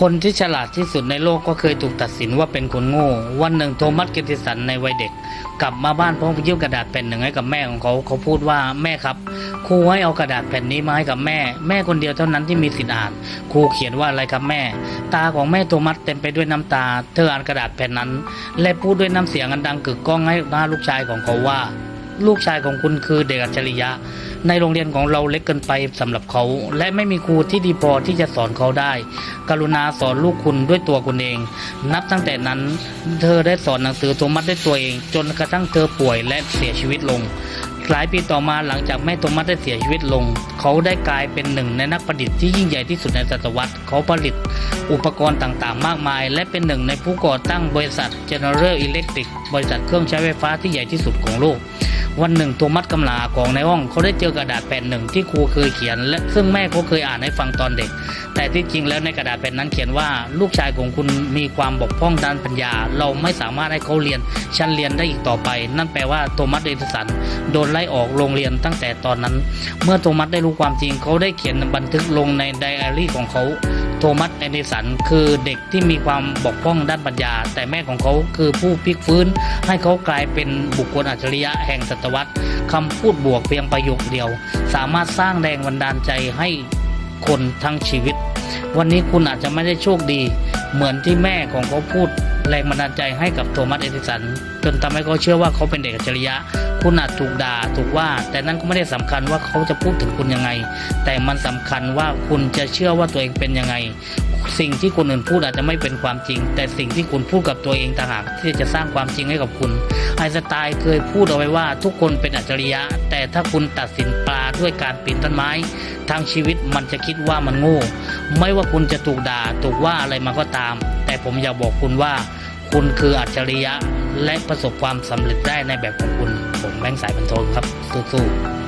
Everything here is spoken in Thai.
คนที่ฉลาดที่สุดในโลกก็เคยถูกตัดสินว่าเป็นคนโง่ วันหนึ่งโทมัสเกติสันในวัยเด็ก กลับมาบ้านพร้อมกับยื่นกระดาษแผ่นหนึ่งให้กับแม่ของเขาเขาพูดว่าแม่ครับครูให้เอากระดาษแผ่นนี้มาให้กับแม่ แม่คนเดียวเท่านั้นที่มีสิทธิ์อ่าน ครูเขียนว่าอะไรครับแม่ ตาของแม่โทมัสเต็มไปด้วยน้ำตา เธออ่านกระดาษแผ่นนั้น และพูดด้วยน้ำเสียงอันดังกึกก้องให้หน้าลูกชายของเขาว่า ลูกชายของคุณคือเด็กอัจฉริยะ ในโรงเรียนของเราเล็กเกินไปสำหรับเขา และไม่มีครูที่ดีพอที่จะสอนเขาได้ กรุณาสอนลูกคุณด้วยตัวคุณเอง นับตั้งแต่นั้น เธอได้สอนหนังสือโทมัสด้วยตัวเอง จนกระทั่งเธอป่วยและเสียชีวิตลงหลายปีต่อมาหลังจากแม่โทมัสได้เสียชีวิตลง เขาได้กลายเป็นหนึ่งในนักประดิษฐ์ที่ยิ่งใหญ่ที่สุดในศตวรรษ เขาผลิตอุปกรณ์ต่างๆ มากมาย และเป็นหนึ่งในผู้ก่อตั้งบริษัท General Electric บริษัทเครื่องใช้ไฟฟ้าที่ใหญ่ที่สุดของโลก วันหนึ่งโทมัสกำลาของในห้องเขาได้เจอกระดาษแผ่นหนึ่งที่ครูเคยเขียน และซึ่งแม่เขาเคยอ่านให้ฟังตอนเด็ก แต่ที่จริงแล้วในกระดาษแผ่นนั้นเขียนว่าลูกชายของคุณมีความบกพร่องด้านปัญญา เราไม่สามารถให้เขาเรียน ชั้นเรียนได้อีกต่อไป นั่นแปลว่าโทมัสเอดิสันโดนไล่ออกโรงเรียนตั้งแต่ตอนนั้น เมื่อโทมัสได้รู้ความจริงเขาได้เขียนบันทึกลงในไดอารี่ของเขาโทมัสเอดิสันคือเด็กที่มีความบกพร่องด้านปัญญา แต่แม่ของเขาคือผู้พลิกฟื้น ให้เขากลายเป็นบุคคลอัจฉริยะแห่งศตวรรษคำพูดบวกเพียงประโยคเดียว สามารถสร้างแรงบันดาลใจให้คนทั้งชีวิต วันนี้คุณอาจจะไม่ได้โชคดี เหมือนที่แม่ของเขาพูด แรงบันดาลใจให้กับโทมัสเอดิสัน จนทำให้เขาเชื่อว่าเขาเป็นเด็กอัจฉริยะ คุณอาจถูกด่าถูกว่า แต่นั่นก็ไม่ได้สำคัญว่าเขาจะพูดถึงคุณยังไง แต่มันสำคัญว่าคุณจะเชื่อว่าตัวเองเป็นยังไง สิ่งที่คนอื่นพูดอาจจะไม่เป็นความจริง แต่สิ่งที่คุณพูดกับตัวเองต่างหากที่จะสร้างความจริงให้กับคุณไอสไตน์เคยพูดเอาไว้ว่าทุกคนเป็นอัจฉริยะ แต่ถ้าคุณตัดสินปลาด้วยการปีนต้นไม้ทางชีวิตมันจะคิดว่ามันโง่ไม่ว่าคุณจะถูกด่าถูกว่าอะไรมาก็ตาม ผมอยากบอกคุณว่า คุณคืออัจฉริยะและประสบความสำเร็จได้ในแบบของคุณ ผมแบงค์สายบันโทงครับสู้ๆ